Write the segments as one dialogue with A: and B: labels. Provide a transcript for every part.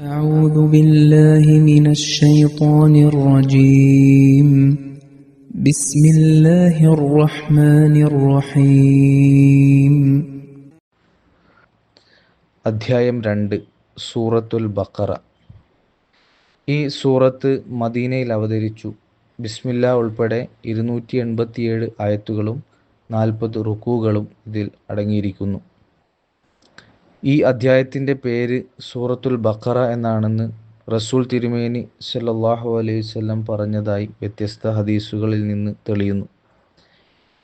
A: أعوذ بالله من الشيطان الرجيم بسم الله الرحمن الرحيم
B: അധ്യായം രണ്ട് സൂറത്തുൽ ബക്കറ ഈ സൂറത്ത് മദീനയിൽ അവതരിച്ചു ബിസ്മില്ല ഉൾപ്പെടെ ഇരുന്നൂറ്റി എൺപത്തിയേഴ് ആയത്തുകളും നാൽപ്പത് റുക്കുകളും ഇതിൽ അടങ്ങിയിരിക്കുന്നു ഈ അധ്യായത്തിന്റെ പേര് സൂറത്തുൽ ബക്കറ എന്നാണെന്ന് റസൂൽ തിരുമേനി സല്ലാഹു അലൈഹി വസല്ലം പറഞ്ഞതായി വ്യത്യസ്ത ഹദീസുകളിൽ നിന്ന് തെളിയുന്നു.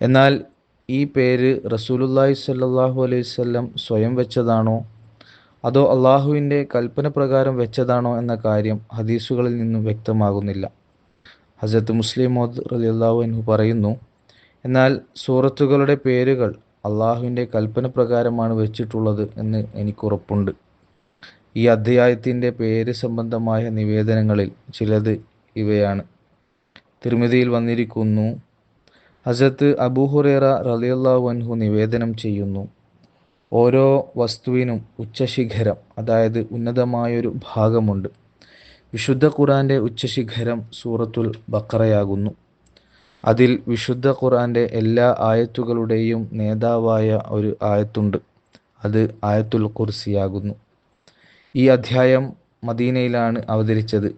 B: എന്നാൽ ഈ പേര് റസൂലുല്ലാഹി സല്ലാഹു അലൈഹി വസല്ലം സ്വയം വെച്ചതാണോ? അതോ അള്ളാഹുവിന്റെ കൽപ്പന പ്രകാരം വെച്ചതാണോ എന്ന കാര്യം ഹദീസുകളിൽ നിന്നും വ്യക്തമാകുന്നില്ല. ഹസരത്ത് മുസ്ലിം മോദ് റലിയല്ലാഹു അൻഹു പറയുന്നു എന്നാൽ സൂറത്തുകളുടെ പേരുകൾ അള്ളാഹുവിന്റെ കൽപ്പന പ്രകാരമാണ് വെച്ചിട്ടുള്ളത് എന്ന് എനിക്കുറപ്പുണ്ട്. ഈ അധ്യായത്തിന്റെ പേര് സംബന്ധമായ നിവേദനങ്ങളിൽ ചിലത് ഇവയാണ്. തിരുമതിയിൽ വന്നിരിക്കുന്നു ഹസത്ത് അബൂഹുറേറ റലിയല്ലാഹു അൻഹു നിവേദനം ചെയ്യുന്നു. ഓരോ വസ്തുവിനും ഉച്ചശിഖരം അതായത് ഉന്നതമായൊരു ഭാഗമുണ്ട്. വിശുദ്ധ ഖുറാന്റെ ഉച്ചശിഖരം സൂറത്തുൽ ബക്കറയാകുന്നു അതിൽ വിശുദ്ധ ഖുർആന്റെ എല്ലാ ആയത്തുകളുടെയും നേതാവായ ഒരു ആയത്തുണ്ട്. അത് ആയത്തുൽ ഖുർസിയാകുന്നു. ഈ അധ്യായം മദീനയിലാണ് അവതരിച്ചത്.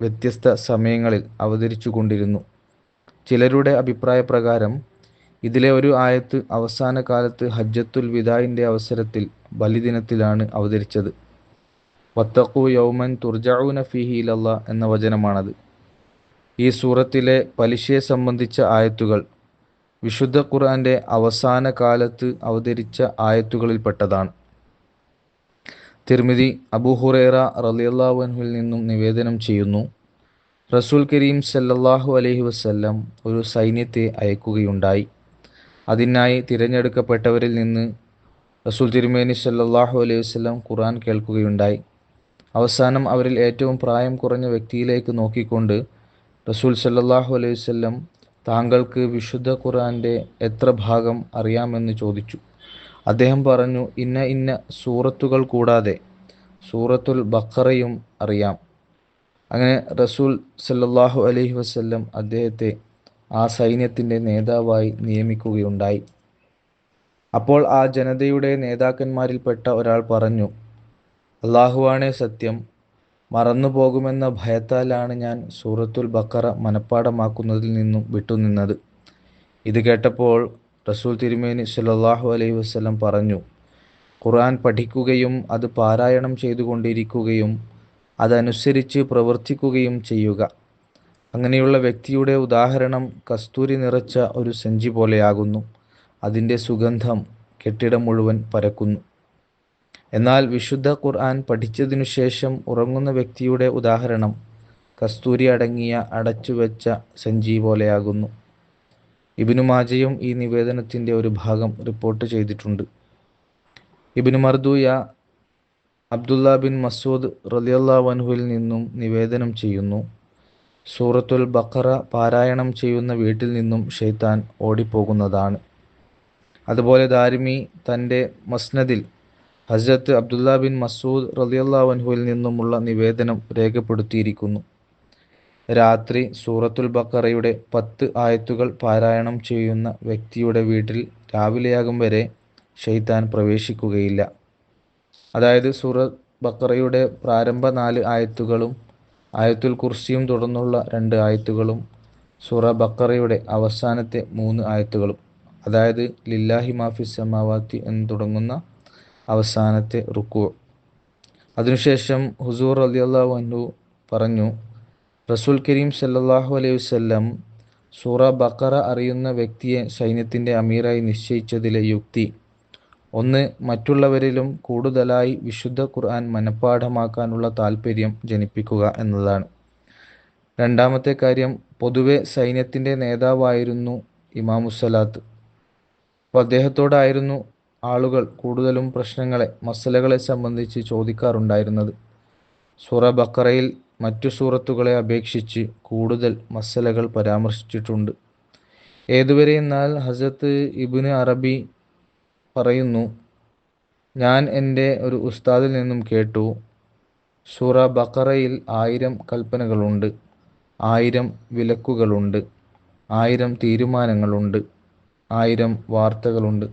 B: വ്യത്യസ്ത സമയങ്ങളിൽ അവതരിച്ചു കൊണ്ടിരുന്നു. ചിലരുടെ അഭിപ്രായ പ്രകാരം ഇതിലെ ഒരു ആയത്ത് അവസാന കാലത്ത് ഹജ്ജത്തുൽ വിദായിന്റെ അവസരത്തിൽ ബലിദിനത്തിലാണ് അവതരിച്ചത്. വത്തക്കു യൗമൻ തുർജഊന ഫിഹിലല്ല എന്ന വചനമാണത്. ഈ സൂറത്തിലെ പലിശയെ സംബന്ധിച്ച ആയത്തുകൾ വിശുദ്ധ ഖുർആന്റെ അവസാന കാലത്ത് അവതരിച്ച ആയത്തുകളിൽപ്പെട്ടതാണ് തിർമിതി അബുഹുറേറ റലിയല്ലാഹുവിൽ നിന്നും നിവേദനം ചെയ്യുന്നു റസൂൽ കരീം സല്ലല്ലാഹു അലൈഹി വസല്ലം ഒരു സൈന്യത്തെ അയക്കുകയുണ്ടായി. അതിനായി തിരഞ്ഞെടുക്കപ്പെട്ടവരിൽ നിന്ന് റസൂൽ തിരുമേനി സല്ലല്ലാഹു അലൈഹി വസല്ലം ഖുർആൻ കേൾക്കുകയുണ്ടായി. അവസാനം അവരിൽ ഏറ്റവും പ്രായം കുറഞ്ഞ വ്യക്തിയിലേക്ക് നോക്കിക്കൊണ്ട് റസൂൽ സല്ലാഹു അലൈഹി വല്ലം താങ്കൾക്ക് വിശുദ്ധ ഖുറാന്റെ എത്ര ഭാഗം അറിയാമെന്ന് ചോദിച്ചു. അദ്ദേഹം പറഞ്ഞു ഇന്ന ഇന്ന സൂറത്തുകൾ കൂടാതെ സൂറത്തുൽ ബക്കറയും അറിയാം. അങ്ങനെ റസൂൽ സല്ലാഹു അലൈഹി വസ്ല്ലം അദ്ദേഹത്തെ ആ സൈന്യത്തിന്റെ നേതാവായി നിയമിക്കുകയുണ്ടായി. അപ്പോൾ ആ ജനതയുടെ നേതാക്കന്മാരിൽപ്പെട്ട ഒരാൾ പറഞ്ഞു അള്ളാഹുവാണേ സത്യം മറന്നു പോകുമെന്ന ഭയത്താലാണ് ഞാൻ സൂറത്തുൽ ബക്കറ മനഃപ്പാടമാക്കുന്നതിൽ നിന്നും വിട്ടുനിന്നത്. ഇത് കേട്ടപ്പോൾ റസൂൽ തിരുമേനി സല്ലല്ലാഹു അലൈഹി വസ്ലം പറഞ്ഞു ഖുർആൻ പഠിക്കുകയും അത് പാരായണം ചെയ്തുകൊണ്ടിരിക്കുകയും അതനുസരിച്ച് പ്രവർത്തിക്കുകയും ചെയ്യുക. അങ്ങനെയുള്ള വ്യക്തിയുടെ ഉദാഹരണം കസ്തൂരി നിറച്ച ഒരു സഞ്ചി പോലെയാകുന്നു. അതിന്റെ സുഗന്ധം കെട്ടിടം മുഴുവൻ പരക്കുന്നു. എന്നാൽ വിശുദ്ധ ഖുർആൻ പഠിച്ചതിനു ശേഷം ഉറങ്ങുന്ന വ്യക്തിയുടെ ഉദാഹരണം കസ്തൂരി അടങ്ങിയ അടച്ചുവെച്ച സഞ്ചി പോലെയാകുന്നു ഇബിനു മാജയും ഈ നിവേദനത്തിന്റെ ഒരു ഭാഗം റിപ്പോർട്ട് ചെയ്തിട്ടുണ്ട്. Ibn Marduyah Abdullah bin Masud റലിയല്ലാവൻഹുവിൽ നിന്നും നിവേദനം ചെയ്യുന്നു. സൂറത്തുൽ ബക്കറ പാരായണം ചെയ്യുന്ന വീട്ടിൽ നിന്നും ഷെയ്ത്താൻ ഓടിപ്പോകുന്നതാണ്. അതുപോലെ ദാരിമി തന്റെ മസ്നദിൽ ഹസ്രത്ത് അബ്ദുല്ല ബിൻ മസൂദ് റലിയല്ലാവൻഹുവിൽ നിന്നുമുള്ള നിവേദനം രേഖപ്പെടുത്തിയിരിക്കുന്നു. രാത്രി സൂറത്തുൽ ബക്കറയുടെ പത്ത് ആയത്തുകൾ പാരായണം ചെയ്യുന്ന വ്യക്തിയുടെ വീട്ടിൽ രാവിലെയാകും വരെ ഷെയ്ത്താൻ പ്രവേശിക്കുകയില്ല. അതായത് സൂറ ബക്കറയുടെ പ്രാരംഭ നാല് ആയത്തുകളും ആയത്തുൽ കുർസിയും തുടർന്നുള്ള രണ്ട് ആയത്തുകളും സൂറ ബക്കറയുടെ അവസാനത്തെ മൂന്ന് ആയത്തുകളും അതായത് ലില്ലാഹി മാഫി സമാവാത്തി എന്ന് തുടങ്ങുന്ന അവസാനത്തെ റുക്കു. അതിനുശേഷം ഹുസൂർ അലിയല്ലാഹു അൻഹു പറഞ്ഞു റസൂൽ കരീം സല്ലാഹു അലൈഹി വസ്ല്ലം സൂറ ബക്കറ അറിയുന്ന വ്യക്തിയെ സൈന്യത്തിന്റെ അമീറായി നിശ്ചയിച്ചതിലെ യുക്തി. ഒന്ന് മറ്റുള്ളവരിലും കൂടുതലായി വിശുദ്ധ ഖുർആൻ മനഃപ്പാഠമാക്കാനുള്ള താല്പര്യം ജനിപ്പിക്കുക എന്നതാണ്. രണ്ടാമത്തെ കാര്യം പൊതുവെ സൈന്യത്തിന്റെ നേതാവായിരുന്നു ഇമാമുസലാത്ത് അപ്പോൾ അദ്ദേഹത്തോടായിരുന്നു ആളുകൾ കൂടുതലും പ്രശ്നങ്ങളെ മസലകളെ സംബന്ധിച്ച് ചോദിക്കാറുണ്ടായിരുന്നത്. സൂറ ബക്കറയിൽ മറ്റു സൂറത്തുകളെ അപേക്ഷിച്ച് കൂടുതൽ മസലകൾ പരാമർശിച്ചിട്ടുണ്ട്. ഏതുവരെ എന്നാൽ ഹസത്ത് ഇബിന് അറബി പറയുന്നു ഞാൻ എന്റെ ഒരു ഉസ്താദിൽ നിന്നും കേട്ടു സൂറ ബക്കറയിൽ ആയിരം കൽപ്പനകളുണ്ട് ആയിരം വിലക്കുകളുണ്ട് ആയിരം തീരുമാനങ്ങളുണ്ട് ആയിരം വാർത്തകളുണ്ട്.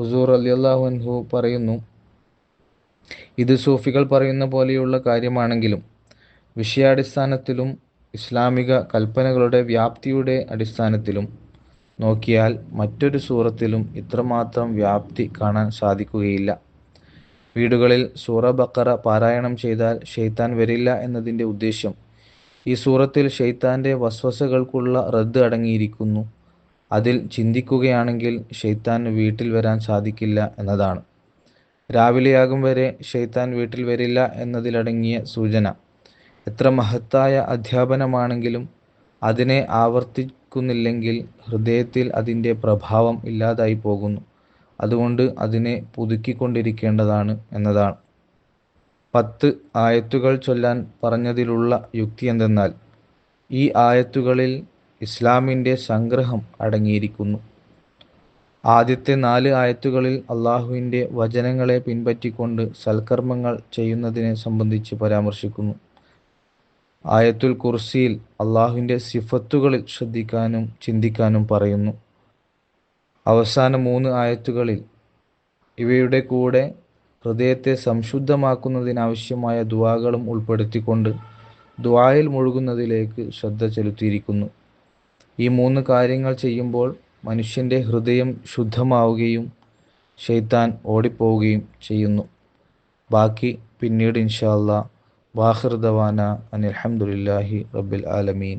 B: ഹുസൂർ അലി അൻഹു പറയുന്നു ഇത് സൂഫികൾ പറയുന്ന പോലെയുള്ള കാര്യമാണെങ്കിലും വിഷയാടിസ്ഥാനത്തിലും ഇസ്ലാമിക കൽപ്പനകളുടെ വ്യാപ്തിയുടെ അടിസ്ഥാനത്തിലും നോക്കിയാൽ മറ്റൊരു സൂറത്തിലും ഇത്രമാത്രം വ്യാപ്തി കാണാൻ സാധിക്കുകയില്ല. വീടുകളിൽ സൂറ ബക്കറ പാരായണം ചെയ്താൽ ഷെയ്ത്താൻ വരില്ല എന്നതിന്റെ ഉദ്ദേശ്യം ഈ സൂറത്തിൽ ഷെയ്ത്താന്റെ വസ്വസകൾക്കുള്ള റദ്ദ് അടങ്ങിയിരിക്കുന്നു. അതിൽ ചിന്തിക്കുകയാണെങ്കിൽ ഷെയ്ത്താൻ വീട്ടിൽ വരാൻ സാധിക്കില്ല എന്നതാണ്. രാവിലെയാകും വരെ ഷെയ്ത്താൻ വീട്ടിൽ വരില്ല എന്നതിലടങ്ങിയ സൂചന. എത്ര മഹത്തായ അധ്യാപനമാണെങ്കിലും അതിനെ ആവർത്തിക്കുന്നില്ലെങ്കിൽ ഹൃദയത്തിൽ അതിന്റെ പ്രഭാവം ഇല്ലാതായി പോകുന്നു. അതുകൊണ്ട് അതിനെ പുതുക്കിക്കൊണ്ടിരിക്കേണ്ടതാണ് എന്നതാണ്. പത്ത് ആയത്തുകൾ ചൊല്ലാൻ പറഞ്ഞതിലുള്ള യുക്തി എന്തെന്നാൽ ഈ ആയത്തുകളിൽ ഇസ്ലാമിന്റെ സംഗ്രഹം അടങ്ങിയിരിക്കുന്നു. ആദ്യത്തെ നാല് ആയത്തുകളിൽ അള്ളാഹുവിന്റെ വചനങ്ങളെ പിൻപറ്റിക്കൊണ്ട് സൽക്കർമ്മങ്ങൾ ചെയ്യുന്നതിനെ സംബന്ധിച്ച് പരാമർശിക്കുന്നു. ആയത്തുൽ കുർസിയിൽ അള്ളാഹുവിന്റെ സിഫത്തുകളിൽ ശ്രദ്ധിക്കാനും ചിന്തിക്കാനും പറയുന്നു. അവസാന മൂന്ന് ആയത്തുകളിൽ ഇവയുടെ കൂടെ ഹൃദയത്തെ സംശുദ്ധമാക്കുന്നതിനാവശ്യമായ ദുവാകളും ഉൾപ്പെടുത്തിക്കൊണ്ട് ദുവായിൽ മുഴുകുന്നതിലേക്ക് ശ്രദ്ധ ചെലുത്തിയിരിക്കുന്നു. ഈ മൂന്ന് കാര്യങ്ങൾ ചെയ്യുമ്പോൾ മനുഷ്യന്റെ ഹൃദയം ശുദ്ധമാവുകയും ഷെയ്ത്താൻ ഓടിപ്പോവുകയും ചെയ്യുന്നു. ബാക്കി പിന്നീട് ഇൻഷാല്ല അല്ലാ വാഹിർ ദവാന അനിൽഹമുല്ലാഹി റബ്ബിൽ ആലമീൻ.